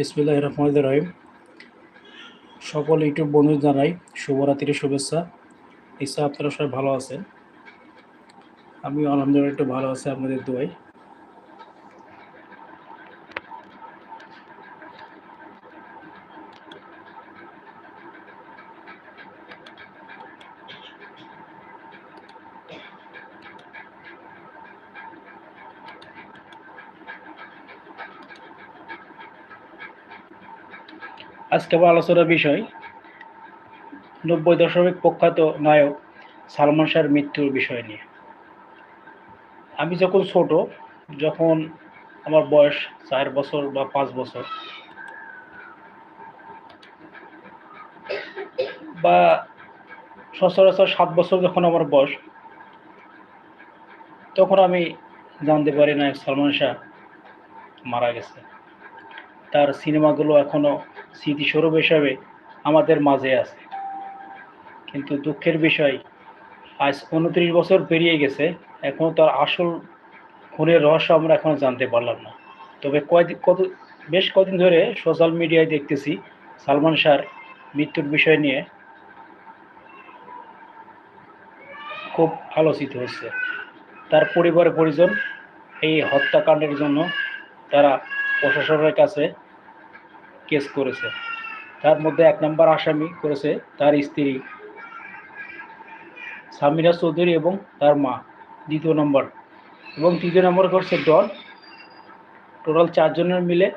বিসমিল্লাহ রহমান রহিম। সকল ইউটিউব বন্ধু জানাই শুভরাত্রির শুভেচ্ছা। ইচ্ছা আপনারা সবাই ভালো আছেন? আমি আলহামদুলিল্লাহ একটু ভালো আছি আপনাদের দোয়াই আজকে আলোচনার বিষয়, নব্বই দশমিক প্রখ্যাত নায়ক সালমান শাহর মৃত্যুর বিষয় নিয়ে। আমি যখন ছোট, যখন আমার বয়স চার বছর বা পাঁচ বছর, বা সচরাচর সাত বছর যখন আমার বয়স, তখন আমি জানতে পারি নায়ক সালমান শাহ মারা গেছে। তার সিনেমাগুলো এখনও স্মৃতিস্বরূপ হিসাবে আমাদের মাঝে আছে। কিন্তু দুঃখের বিষয়, আজ উনত্রিশ বছর পেরিয়ে গেছে এখনও তার আসল খুনের রহস্য আমরা এখনও জানতে পারলাম না। তবে কয়দিন, কত, বেশ কদিন ধরে সোশ্যাল মিডিয়ায় দেখতেছি সালমান শাহর মৃত্যুর বিষয় নিয়ে খুব আলোচিত হচ্ছে। তার পরিবার পরিজন এই হত্যাকাণ্ডের জন্য তারা প্রশাসনের কাছে কেস করেছে। তার মধ্যে এক নম্বর আসামি করেছে তার স্ত্রী সামিরা চৌধুরী এবং তার মা, দ্বিতীয় নম্বর। এবং তৃতীয় নম্বর করছে ডন। টোটাল চারজনের মিলে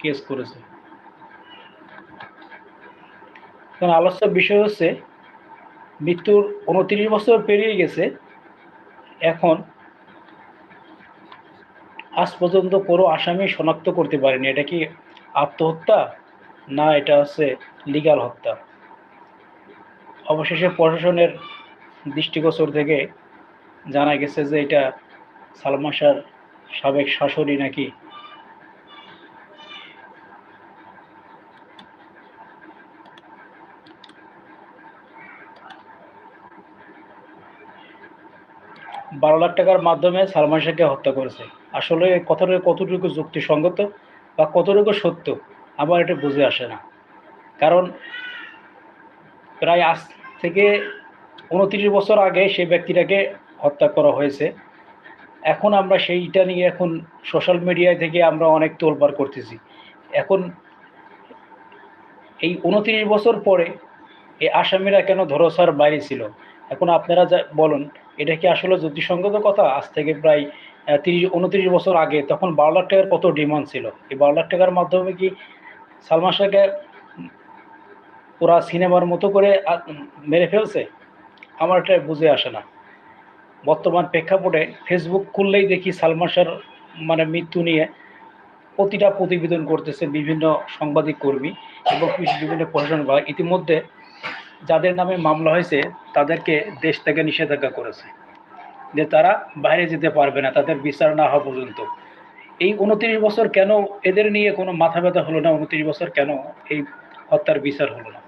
কেস করেছে। কারণ আলোচ্য বিষয় হচ্ছে, মৃত্যুর উনত্রিশ বছর পেরিয়ে গেছে। এখন আজ পর্যন্ত কোনো আসামি শনাক্ত করতে পারেনি। এটা কি আত্মহত্যা? না, এটা হচ্ছে লিগাল হত্যা। অবশেষে প্রশাসনের দৃষ্টিগোচর থেকে জানা গেছে যে এটা সালমান শাহর সাবেক শাশুড়ি নাকি। বারো লাখ টাকার মাধ্যমে সালমান শাহকে হত্যা করেছে। আসলে কথাটা কতটুকু যুক্তিসঙ্গত বা কতটুকু সত্য, আমার এটা বুঝে আসে না। কারণ প্রায় আজ থেকে উনত্রিশ বছর আগে সেই ব্যক্তিটাকে হত্যা করা হয়েছে। এখন আমরা সেইটা নিয়ে এখন সোশ্যাল মিডিয়ায় থেকে আমরা অনেক তোলপাড় করতেছি। এখন এই উনত্রিশ বছর পরে এই আসামিরা কেন ধরসার বাইরে ছিল? এখন আপনারা যা বলুন, এটা কি আসলে যুক্তিসঙ্গত কথা? আজ থেকে প্রায় তিরিশ, উনত্রিশ বছর আগে, তখন বারো লাখ টাকার কত ডিমান্ড ছিল? এই বারো লাখ টাকার মাধ্যমে কি সালমান শাহকে পুরা সিনেমার মতো করে মেরে ফেলছে? আমার এটা বুঝে আসে না। বর্তমান প্রেক্ষাপটে ফেসবুক খুললেই দেখি সালমান শাহর মানে মৃত্যু নিয়ে প্রতিটা প্রতিবেদন করতেছে বিভিন্ন সাংবাদিক কর্মী এবং বিভিন্ন প্রশাসন বিভাগ ইতিমধ্যে যাদের নামে মামলা হয়েছে, তাদেরকে দেশ থেকে নিষেধাজ্ঞা করেছে। যে তারা বাইরে যেতে পারবে না, তাদের বিচার না হওয়া পর্যন্ত। এই উনত্রিশ বছর কেন এদের নিয়ে কোনো মাথা ব্যথা হলো না? উনত্রিশ বছর কেন এই হত্যার বিচার হলো না?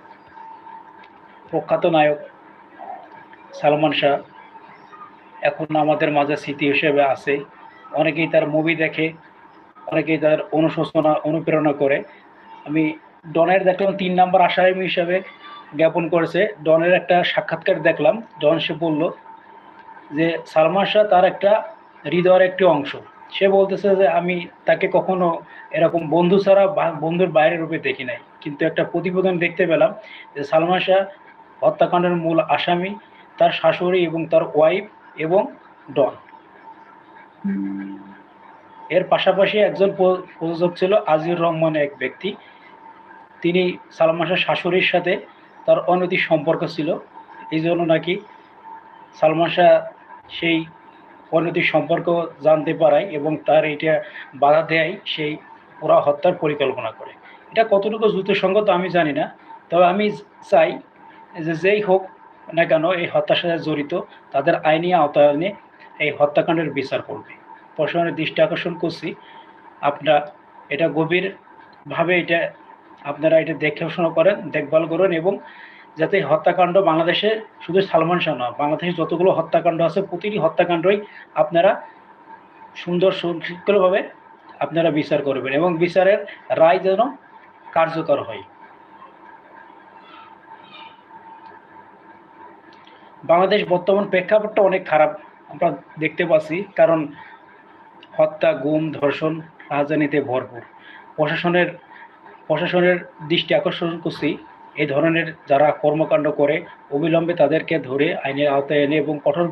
প্রখ্যাত নায়ক সালমান শাহ এখন আমাদের মাঝে স্মৃতি হিসেবে আছে। অনেকেই তার মুভি দেখে, অনেকেই তার অনুশোচনা, অনুপ্রেরণা করে। আমি ডনের দেখলাম, তিন নাম্বার আসামি হিসাবে জ্ঞাপন করেছে। ডনের একটা সাক্ষাৎকার দেখলাম, ডন সে বলল যে সালমান শাহ তার একটা হৃদয়ের একটি অংশ। সে বলতেছে যে আমি তাকে কখনো এরকম বন্ধু ছাড়া বন্ধুর বাইরের রূপে দেখি নাই। কিন্তু একটা প্রতিবেদন দেখতে পেলাম যে সালমান শাহ হত্যাকাণ্ডের মূল আসামি, তার শাশুড়ি এবং তার ওয়াইফ এবং ডন। এর পাশাপাশি একজন প্রযোজক ছিল আজিউর রহমান এক ব্যক্তি। তিনি সালমান শাহ শাশুড়ির সাথে তার অনৈতিক সম্পর্ক ছিল। এই জন্য নাকি সালমান শাহ সেই অনৈতিক সম্পর্ক জানতে পারায় এবং তার এটা বাধা দেয় সেই পুরা হত্যার পরিকল্পনা করে। এটা কতটুকু যুক্তিসঙ্গত আমি জানি না, তবে আমি চাই যে যেই হোক না কেন এই হত্যার সাথে জড়িত তাদের আইনি আওতায়নে এই হত্যাকাণ্ডের বিচার করবে। প্রশাসনের দৃষ্টি আকর্ষণ করছি। আপনারা এটা গভীরভাবে এটা আপনারা এটা দেখাশোনা করেন, দেখভাল করেন এবং যাতে হত্যাকাণ্ড বাংলাদেশে শুধু সালমান শাহ নয় বাংলাদেশে যতগুলো হত্যাকাণ্ড আছে, প্রতিটি হত্যাকাণ্ডই আপনারা সুন্দর সুশৃঙ্খলভাবে আপনারা বিচার করবেন এবং বিচারের রায় যেন কার্যকর হয়। বাংলাদেশ বর্তমান প্রেক্ষাপটটা অনেক খারাপ আমরা দেখতে পাচ্ছি, কারণ হত্যা, গুম, ধর্ষণ রাজধানীতে ভরপুর। প্রশাসনের প্রশাসনের দৃষ্টি আকর্ষণ করছি। এই ধরনের যারা কর্মকাণ্ড করে, অবিলম্বে তাদেরকে ধরে আইনের আওতায় এনে এবং কঠোর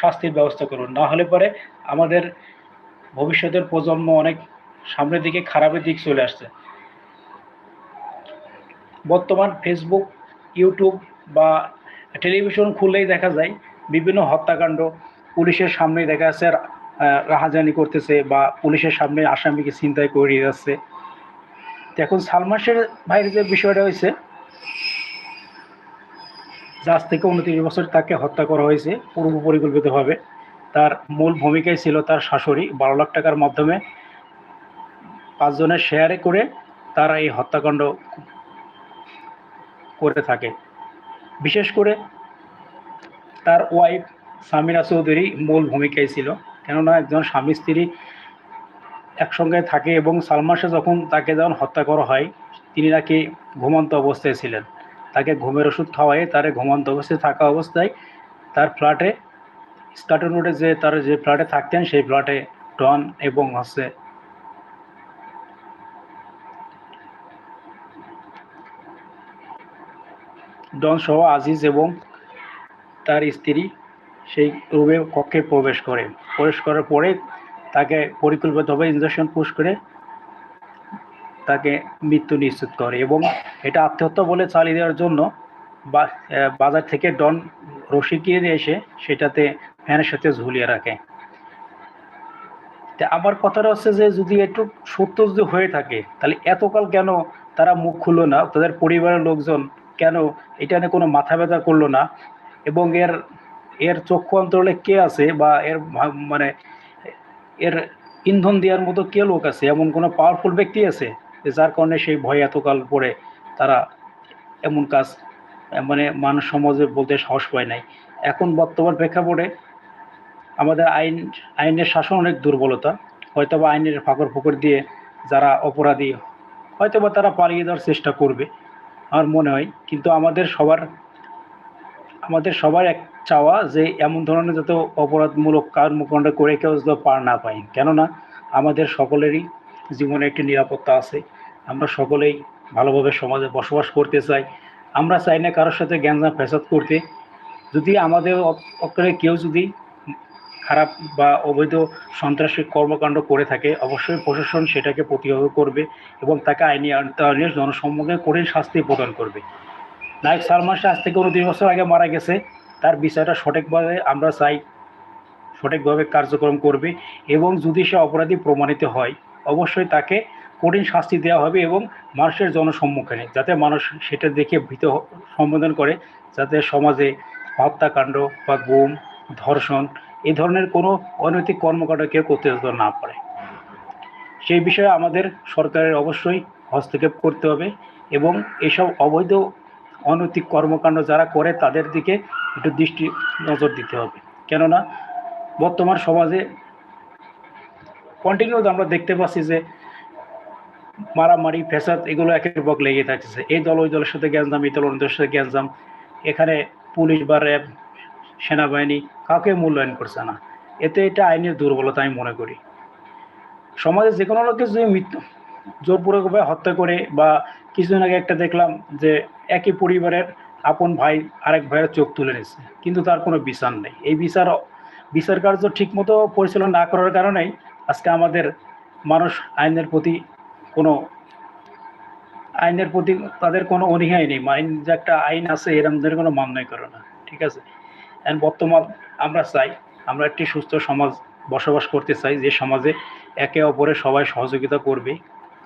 শাস্তির ব্যবস্থা করুন। না হলে পরে আমাদের ভবিষ্যতের প্রজন্ম অনেক সামনের দিকে খারাপের দিক চলে আসছে। বর্তমান ফেসবুক ইউটিউব বা টেলিভিশন খুললেই দেখা যায়, বিভিন্ন হত্যাকাণ্ড পুলিশের সামনেই দেখা যাচ্ছে রাহাজানি করতেছে বা পুলিশের সামনে আসামিকে চিন্তাই করে যাচ্ছে। এখন সালমাসের ভাইয়ের যে বিষয়টা হয়েছে আজ থেকে উনত্রিশ বছর তাকে হত্যা করা হয়েছে পূর্ব পরিকল্পিতভাবে। তার মূল ভূমিকায় ছিল তার শাশুড়ি। বারো লাখ টাকার মাধ্যমে পাঁচজনের শেয়ারে করে তারা এই হত্যাকাণ্ড করে থাকে। বিশেষ করে তার ওয়াইফ সামিরা চৌধুরী মূল ভূমিকায় ছিল। কেননা একজন স্বামী স্ত্রী একসঙ্গে থাকে এবং সালমাসে যখন তাকে যখন হত্যা করা হয়, তিনি নাকি ঘুমন্ত অবস্থায় ছিলেন। তাকে ঘুমের ওষুধ খাওয়াই তার ঘুমন্ত অবস্থায় থাকা অবস্থায় তার ফ্ল্যাটে স্কাটন রোডে যে তার যে ফ্ল্যাটে থাকতেন সেই ফ্ল্যাটে ডন এবং হচ্ছে ডন সহ আজিজ এবং তার স্ত্রী সেই রুমে কক্ষে প্রবেশ করে। প্রবেশ করার পরে তাকে পরিকল্পিতভাবে ইঞ্জেকশন পুশ করে তাকে মৃত্যু নিশ্চিত করে এবং এটা আত্মহত্যা বলে চালিয়ে দেওয়ার জন্য বাজার থেকে ডন রশি কিনে এসে সেটাতে ফ্যানের সাথে ঝুলিয়ে রাখে। আমার কথাটা হচ্ছে যে যদি একটু সত্য যদি হয়ে থাকে, তাহলে এতকাল কেন তারা মুখ খুললো না? তাদের পরিবারের লোকজন কেন এটা নিয়ে কোনো মাথা ব্যথা করল না? এবং এর এর চক্ষু অন্তরে কে আছে বা এর মানে এর ইন্ধন দেওয়ার মতো কে লোক আছে? এমন কোনো পাওয়ারফুল ব্যক্তি আছে? যার কারণে সেই ভয় এতকাল পরে তারা এমন কাজ মানে মানুষ সমাজে বলতে সাহস পায় নাই। এখন বর্তমান প্রেক্ষাপটে আমাদের আইন, আইনের শাসন অনেক দুর্বলতা। হয়তো বা আইনের ফাঁকর ফুকর দিয়ে যারা অপরাধী হয়তো বা তারা পালিয়ে দেওয়ার চেষ্টা করবে, আমার মনে হয়। কিন্তু আমাদের সবার আমাদের সবার এক চাওয়া যে এমন ধরনের যাতে অপরাধমূলক কর্মকাণ্ড করে কেউ যাতে পার না পাই কেননা আমাদের সকলেরই জীবনে একটি নিরাপত্তা আছে। আমরা সকলেই ভালোভাবে সমাজে বসবাস করতে চাই। আমরা চাই না কারোর সাথে জ্ঞানজাম ফেসাদ করতে। যদি আমাদের অক্ষরে কেউ যদি খারাপ বা অবৈধ সন্ত্রাসী কর্মকাণ্ড করে থাকে, অবশ্যই প্রশাসন সেটাকে প্রতিহত করবে এবং তাকে আইনি আইনে জনসম্মুখে কঠিন শাস্তি প্রদান করবে। নায়ক সালমান শাহ আজ থেকে উনত্রিশ বছর আগে মারা গেছে। তার বিচারটা সঠিকভাবে আমরা চাই সঠিকভাবে কার্যক্রম করবে এবং যদি সে অপরাধী প্রমাণিত হয় অবশ্যই তাকে কঠিন শাস্তি দেওয়া হবে এবং মানুষের জনসম্মুখীনে, যাতে মানুষ সেটা দেখে ভীত সম্বোধন করে, যাতে সমাজে হত্যাকাণ্ড বা গুম, ধর্ষণ এ ধরনের কোনো অনৈতিক কর্মকাণ্ড কেউ করতে না পারে। সেই বিষয়ে আমাদের সরকারের অবশ্যই হস্তক্ষেপ করতে হবে এবং এসব অবৈধ অনৈতিক কর্মকাণ্ড যারা করে তাদের দিকে একটু দৃষ্টি নজর দিতে হবে। কেননা বর্তমান সমাজে কন্টিনিউ আমরা দেখতে পাচ্ছি যে মারামারি ফেসাদ এগুলো একের বক লেগে থাকছে এই দল ওই দলের সাথে গ্যাঞ্জাম, এই দল অন্য দলের সাথে গ্যাঞ্জাম। এখানে পুলিশ বা র্যাব, সেনাবাহিনী কাউকে মূল্যায়ন করছে না। এতে এটা আইনের দুর্বলতা আমি মনে করি। সমাজে যে কোনো লোককে যদি মৃত্যু, জোরপূর্বকভাবে হত্যা করে বা কিছুদিন আগে একটা দেখলাম যে একই পরিবারের আপন ভাই, আরেক ভাইয়ের চোখ তুলে নিচ্ছে কিন্তু তার কোনো বিচার নেই। এই বিচার বিচার কার্য ঠিকমতো পরিচালনা না করার কারণেই আমাদের মানুষ আইনের প্রতি কোনো আইনের প্রতি তাদের কোনো অনীহাই নেই। আইন যে একটা আইন আছে এরম ধরে কোনো মান্যই করে না, ঠিক আছে? বর্তমান আমরা চাই, আমরা একটি সুস্থ সমাজ বসবাস করতে চাই, যে সমাজে একে অপরের সবাই সহযোগিতা করবে।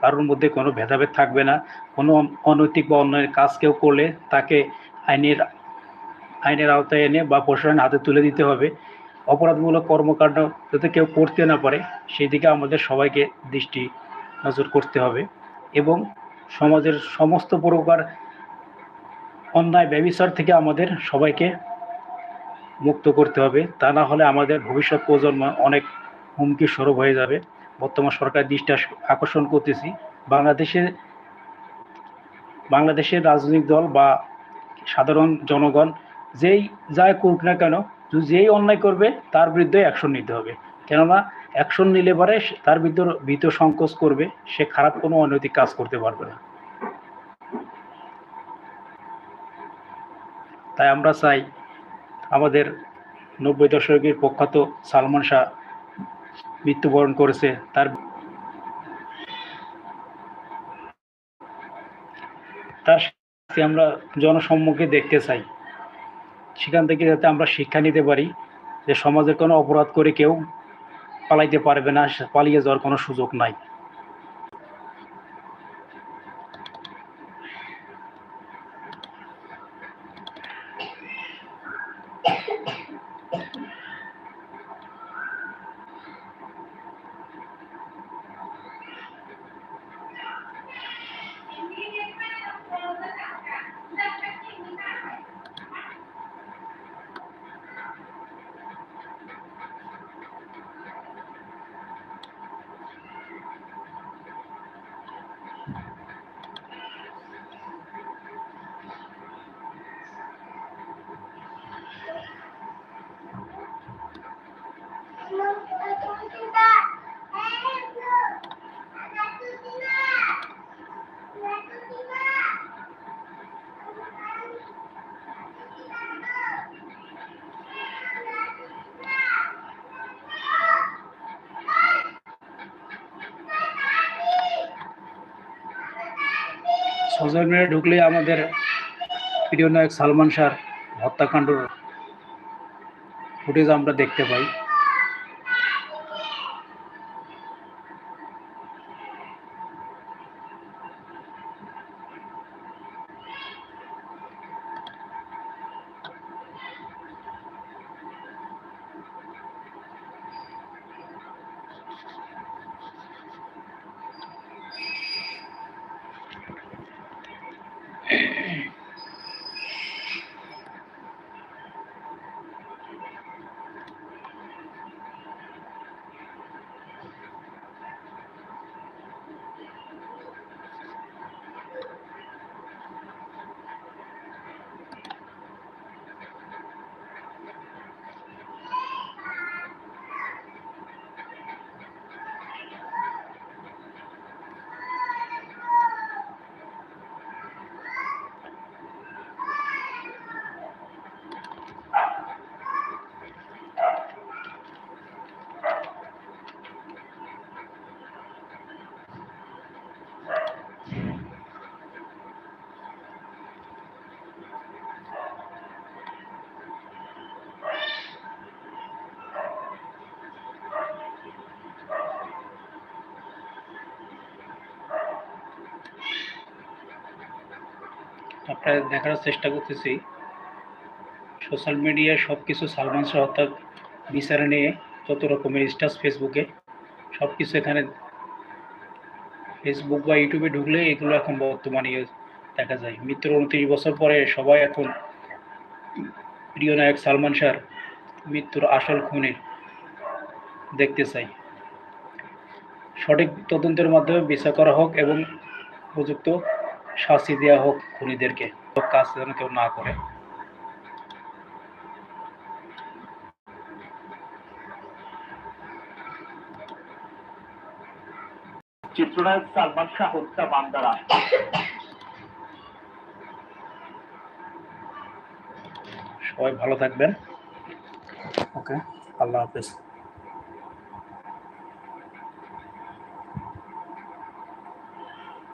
কারোর মধ্যে কোনো ভেদাভেদ থাকবে না, কোনো অনৈতিক বা অন্যায়ের কাজ কেউ করলে তাকে আইনের আইনের আওতায় এনে বা প্রশাসনের হাতে তুলে দিতে হবে। অপরাধমূলক কর্মকাণ্ড যাতে কেউ করতে না পারে সেই দিকে আমাদের সবাইকে দৃষ্টি নজর করতে হবে এবং সমাজের সমস্ত প্রকার অন্যায়, ব্যবচার থেকে আমাদের সবাইকে মুক্ত করতে হবে। তা না হলে আমাদের ভবিষ্যৎ প্রজন্ম অনেক হুমকি স্বরূপ হয়ে যাবে। বর্তমান সরকার দৃষ্টি আকর্ষণ করতেছি। বাংলাদেশে, বাংলাদেশের রাজনৈতিক দল বা সাধারণ জনগণ যেই যাই করুক না কেন যেই অন্যায় করবে, তার বিরুদ্ধে অ্যাকশন নিতে হবে। কেননা অ্যাকশন নিলে পরে তার ভিতর ভীত সংকোচ করবে, সে খারাপ কোনো অনৈতিক কাজ করতে পারবে না। তাই আমরা চাই, আমাদের নব্বই দশকের প্রখ্যাত সালমান শাহ মৃত্যুবরণ করেছে, তার তার আমরা জনসম্মুখে দেখতে চাই। সেখান থেকে যাতে আমরা শিক্ষা নিতে পারি যে সমাজের কোনো অপরাধ করে কেউ পালাইতে পারবে না পালিয়ে যাওয়ার কোনো সুযোগ নাই। সোশ্যাল মিডিয়া ঢুকলে আমাদের প্রিয় নায়ক সালমান শাহ হত্যাকাণ্ডর ফুটেজ আমরা দেখতে পাই। দেখার চেষ্টা করতেছি। সোশ্যাল মিডিয়ায় সব কিছু সালমান শাহ হত্যা বিচারে নিয়ে যত রকমের স্টাস ফেসবুকে সব কিছু এখানে ফেসবুক বা ইউটিউবে ঢুকলে এগুলো এখন বর্তমানে দেখা যায়। মৃত্যুর উনত্রিশ বছর পরে সবাই এখন প্রিয় নায়ক সালমান শাহর মৃত্যুর আসল খুনে দেখতে চাই। সঠিক তদন্তের মাধ্যমে বিচার করা হোক এবং উপযুক্ত শাস্তি দেওয়া হোক খুনিদেরকে কাজ যেন কেউ না করে। চিত্রনায়ক সালমান শাহ হত্যা আসামি। সবাই ভালো থাকবেন। ওকে আল্লাহ হাফেজ।